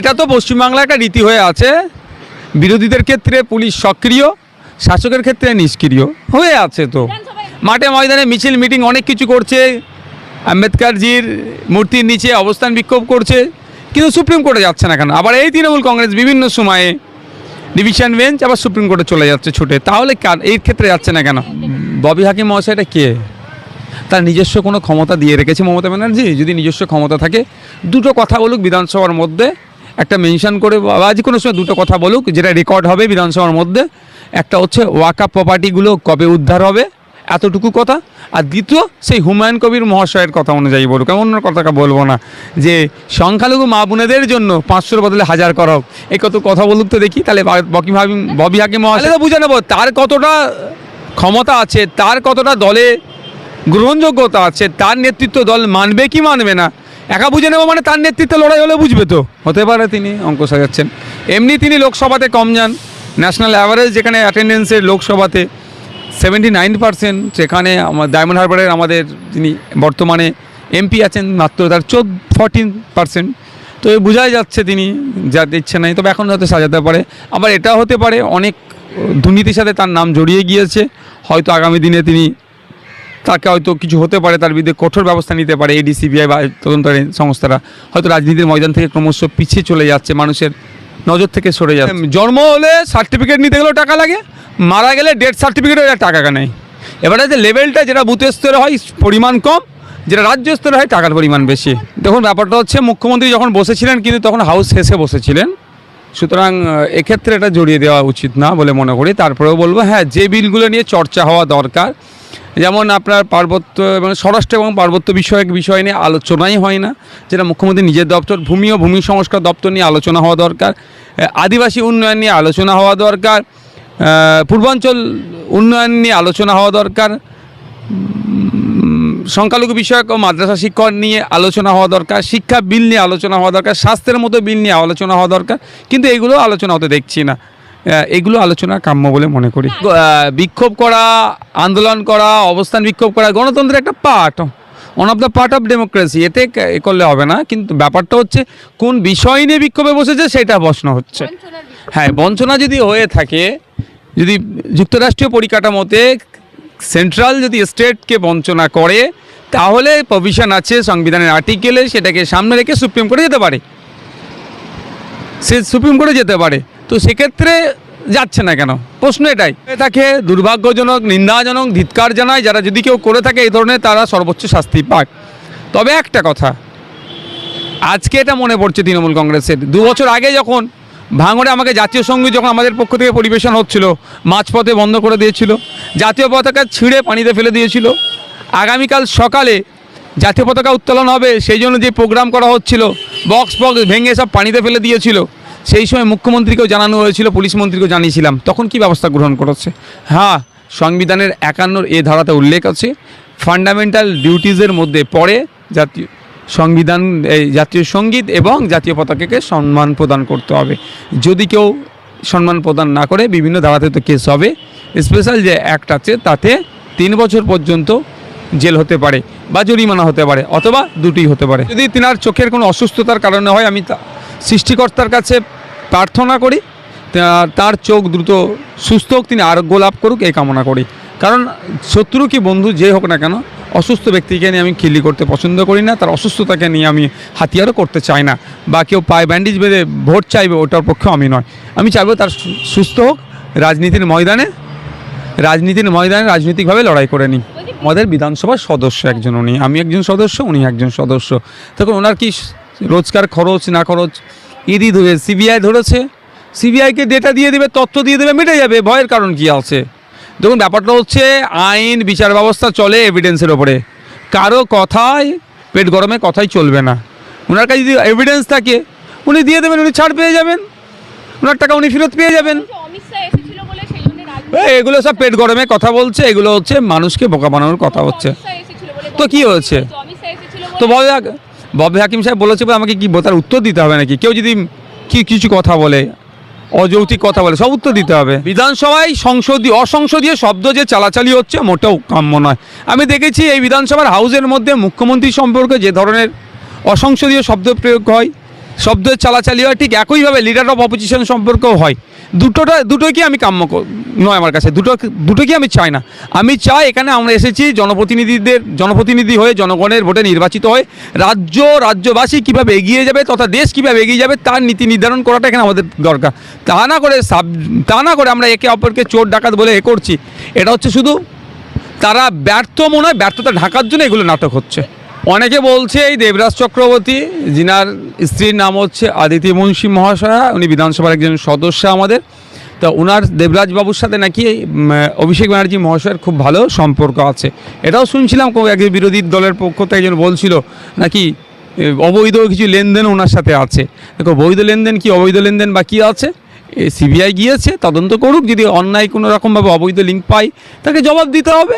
এটা তো পশ্চিমবাংলা একটা রীতি হয়ে আছে। বিরোধীদের ক্ষেত্রে পুলিশ সক্রিয়, শাসকের ক্ষেত্রে নিষ্ক্রিয়। হয়ে আছে তো। মাঠে ময়দানে মিছিল, মিটিং অনেক কিছু করছে। আম্বেদকারজির মূর্তির নিচে অবস্থান বিক্ষোভ করছে। কিন্তু সুপ্রিম কোর্টে যাচ্ছে না কেন? আবার এই তৃণমূল কংগ্রেস বিভিন্ন সময়ে ডিভিশন বেঞ্চ আবার সুপ্রিম কোর্টে চলে যাচ্ছে ছুটে। তাহলে এই ক্ষেত্রে যাচ্ছে না কেন? ববি হাকিম মহাশয়টা কে? তার নিজস্ব কোনো ক্ষমতা দিয়ে রেখেছে মমতা ব্যানার্জি? যদি নিজস্ব ক্ষমতা থাকে, দুটো কথা বলুক বিধানসভার মধ্যে। একটা মেনশন করে বা যে কোনো সময় দুটো কথা বলুক, যেটা রেকর্ড হবে বিধানসভার মধ্যে। একটা হচ্ছে ওয়াকা প্রপার্টিগুলো কবে উদ্ধার হবে, এতটুকু কথা। আর দ্বিতীয়, সেই হুমায়ুন কবির মহাশয়ের কথা অনুযায়ী বলুক। আমি অন্য কথা বলব না, যে সংখ্যালঘু মা বোনেদের জন্য পাঁচশোর বদলে হাজার করা হোক। এই কত কথা বলুক তো দেখি, তাহলে বকি ভাবি ববি হাকিম মহাশয় বুঝে নেব, তার কতটা ক্ষমতা আছে, তার কতটা দলে গ্রহণযোগ্যতা আছে, তার নেতৃত্ব দল মানবে কি মানবে না একা বুঝে নেব মানে তার নেতৃত্বে লড়াই হলে বুঝবে তো। হতে পারে তিনি অঙ্ক সাজাচ্ছেন। এমনি তিনি লোকসভাতে কম যান। ন্যাশনাল অ্যাভারেজ যেখানে অ্যাটেন্ডেন্সের লোকসভাতে সেভেন্টি নাইন পার্সেন্ট সেখানে আমার ডায়মন্ড হারবারের আমাদের যিনি বর্তমানে এমপি আছেন মাত্র তার চোদ্দ ফর্টিন পার্সেন্ট তো বোঝাই যাচ্ছে তিনি, যা দিচ্ছে নাই, তবে এখন হয়তো সাজাতে পারে। আবার এটা হতে পারে, অনেক দুর্নীতির সাথে তার নাম জড়িয়ে গিয়েছে। হয়তো আগামী দিনে তিনি তাকে হয়তো কিছু হতে পারে, তার বিরুদ্ধে কঠোর ব্যবস্থা নিতে পারে এডি সিবিআই বা তদন্তকারী সংস্থারা। হয়তো রাজনীতির ময়দান থেকে ক্রমশ পিছিয়ে চলে যাচ্ছে, মানুষের নজর থেকে সরে যাচ্ছে। জন্ম হলে সার্টিফিকেট নিতে গেলেও টাকা লাগে, মারা গেলে ডেথ সার্টিফিকেটেও টাকা নেই। এবারে যে লেভেলটা যেটা বুথ স্তরে হয়, পরিমাণ কম, যেটা রাজ্য স্তরে হয়, টাকার পরিমাণ বেশি। দেখুন, ব্যাপারটা হচ্ছে মুখ্যমন্ত্রী যখন বসেছিলেন, কিন্তু তখন হাউস শেষে বসেছিলেন। সুতরাং এক্ষেত্রে এটা জড়িয়ে দেওয়া উচিত না বলে মনে করি। তারপরেও বলব হ্যাঁ যে বিলগুলো নিয়ে চর্চা হওয়া দরকার যেমন আপনার পার্বত্য এবং স্বরাষ্ট্র এবং পার্বত্য বিষয়ক বিষয় নিয়ে আলোচনাই হয় না, যেটা মুখ্যমন্ত্রী নিজের দপ্তর, ভূমি ও ভূমি সংস্কার দপ্তর নিয়ে আলোচনা হওয়া দরকার আদিবাসী উন্নয়ন নিয়ে আলোচনা হওয়া দরকার পূর্বাঞ্চল উন্নয়ন নিয়ে আলোচনা হওয়া দরকার সংখ্যালঘু বিষয়ক ও মাদ্রাসা শিক্ষক নিয়ে আলোচনা হওয়া দরকার, শিক্ষা বিল নিয়ে আলোচনা হওয়া দরকার, স্বাস্থ্যের মতো বিল নিয়ে আলোচনা হওয়া দরকার, কিন্তু এগুলো আলোচনা হতে দেখছি না। এগুলো আলোচনা কাম্য বলে মনে করি। বিক্ষোভ করা আন্দোলন করা অবস্থান বিক্ষোভ করা গণতন্ত্রের একটা part one of the part of democracy এতে এ করলে হবে না কিন্তু ব্যাপারটা হচ্ছে কোন বিষয় নিয়ে বিক্ষোভে বসেছে সেটা প্রশ্ন হচ্ছে। হ্যাঁ বঞ্চনা যদি হয়ে থাকে যদি যুক্তরাষ্ট্রীয় পরিকাঠামোতে সেন্ট্রাল যদি স্টেটকে বঞ্চনা করে তাহলে প্রভিশন আছে সংবিধানের আর্টিকেলে সেটাকে সামনে রেখে সুপ্রিম কোর্টে যেতে পারে। সে সুপ্রিম কোর্টে যেতে পারে। তো সেক্ষেত্রে যাচ্ছে না কেন? প্রশ্ন এটাই। থাকে দুর্ভাগ্যজনক, নিন্দাজনক, ধিৎকার জানায় যারা যদি কেউ করে থাকে এই ধরনের তারা সর্বোচ্চ শাস্তি পাক। তবে একটা কথা, আজকে এটা মনে পড়ছে তৃণমূল কংগ্রেসের। দু বছর আগে যখন ভাঙড়ে আমাকে জাতীয় সংগীত যখন আমাদের পক্ষ থেকে পরিবেশন হচ্ছিল, মাঝপথে বন্ধ করে দিয়েছিল, জাতীয় পতাকা ছিঁড়ে পানিতে ফেলে দিয়েছিল, আগামীকাল সকালে জাতীয় পতাকা উত্তোলন হবে, সেই জন্য যে প্রোগ্রাম করা হচ্ছিল বক্স বক্স ভেঙে সব পানিতে ফেলে দিয়েছিল সেই সময় মুখ্যমন্ত্রীকেও জানানো হয়েছিল, পুলিশ মন্ত্রীকেও জানিয়েছিলাম। তখন কি ব্যবস্থা গ্রহণ করেছে? হ্যাঁ সংবিধানের একান্নর এ ধারাতে উল্লেখ আছে ফান্ডামেন্টাল ডিউটিজের মধ্যে পড়ে জাতীয় সংবিধান জাতীয় সংগীত এবং জাতীয় পতাকাকে সম্মান প্রদান করতে হবে। যদি কেউ সম্মান প্রদান না করে, বিভিন্ন ধারাতে তো কেস হবে। স্পেশাল যে অ্যাক্ট আছে, তাতে তিন বছর পর্যন্ত জেল হতে পারে বা জরিমানা হতে পারে অথবা দুটোই হতে পারে। যদি তিনার চোখের কোনো অসুস্থতার কারণে হয়, আমি সৃষ্টিকর্তার কাছে প্রার্থনা করি তার চোখ দ্রুত সুস্থ হোক, তিনি আরোগ্য লাভ করুক, এই কামনা করি। কারণ শত্রু কি বন্ধু যে হোক না কেন, অসুস্থ ব্যক্তিকে নিয়ে আমি খিল্লি করতে পছন্দ করি না, তার অসুস্থতাকে নিয়ে আমি হাতিয়ারও করতে চাই না, বা কেউ পায়ে ব্যান্ডেজ বেঁধে ভোট চাইবে, ওটার পক্ষে আমি নয়। আমি চাইব তার সুস্থ হোক, রাজনীতির ময়দানে রাজনীতির ময়দানে রাজনৈতিকভাবে লড়াই করে নিই আমাদের বিধানসভার সদস্য একজন উনি, আমি একজন সদস্য, উনি একজন সদস্য। তখন ওনার কি রোজগার খরচ, না খরচ ইডি ধরে সিবিআই ধরেছে। সিবিআইকে ডেটা দিয়ে দেবে, তথ্য দিয়ে দেবে, মিটে যাবে। ভয়ের কারণ কি আছে? দেখুন, ব্যাপারটা হচ্ছে আইন, বিচার ব্যবস্থা চলে এভিডেন্সের ওপরে। কারও কথায়, পেট গরমে কথাই চলবে না। ওনার কাছে যদি এভিডেন্স থাকে, উনি দিয়ে দেবেন, উনি ছাড় পেয়ে যাবেন। ওনার টাকা উনি ফেরত পেয়ে যাবেন। এগুলো সব পেট গরমে কথা বলছে, এগুলো হচ্ছে মানুষকে বোকা বানানোর কথা হচ্ছে। তো কি হয়েছে? তো বলে ববে হাকিম সাহেব বলেছে বলে আমাকে কি তার উত্তর দিতে হবে নাকি? কেউ যদি কি কিছু কথা বলে, অযৌক্তিক কথা বলে, সব উত্তর দিতে হবে। বিধানসভায় সংসদীয়, অসংসদীয় শব্দ যে চালাচালি হচ্ছে, মোটেও কাম্য নয়। আমি দেখেছি এই বিধানসভার হাউসের মধ্যে মুখ্যমন্ত্রী সম্পর্কে যে ধরনের অসংসদীয় শব্দ প্রয়োগ হয় শব্দের চালাচালি হয়, ঠিক একইভাবে লিডার অফ অপোজিশন সম্পর্কেও হয়। দুটোটা দুটোকে আমি কাম্য নয় আমার কাছে। দুটো দুটো কি আমি চাই না। আমি চাই এখানে আমরা এসেছি জনপ্রতিনিধিদের জনপ্রতিনিধি হয়ে জনগণের ভোটে নির্বাচিত হয়ে রাজ্য, রাজ্যবাসী কীভাবে এগিয়ে যাবে তথা দেশ কীভাবে এগিয়ে যাবে তার নীতি নির্ধারণ করাটা এখানে আমাদের দরকার। তা না করে সাব তা না করে আমরা একে অপরকে চোর ডাকাত বলে এ করছি। এটা হচ্ছে শুধু তারা ব্যর্থ মনে হয়, ব্যর্থতা ঢাকার জন্য এগুলো নাটক হচ্ছে। অনেকে বলছে এই দেবরাজ চক্রবর্তী, যিনার স্ত্রীর নাম হচ্ছে আদিতি মুন্সী মহাশয়া, উনি বিধানসভার একজন সদস্য আমাদের। তা ওনার দেবরাজ বাবুর সাথে নাকি অভিষেক ব্যানার্জি মহাশয়ের খুব ভালো সম্পর্ক আছে। এটাও শুনছিলাম একজন বিরোধী দলের পক্ষ থেকে একজন বলছিল, নাকি অবৈধ কিছু লেনদেন ওনার সাথে আছে। দেখো বৈধ লেনদেন কি অবৈধ লেনদেন বা কী আছে? সিবিআই গিয়েছে, তদন্ত করুক, যদি অন্যায় কোনো রকমভাবে অবৈধ লিঙ্ক পাই তাকে জবাব দিতে হবে।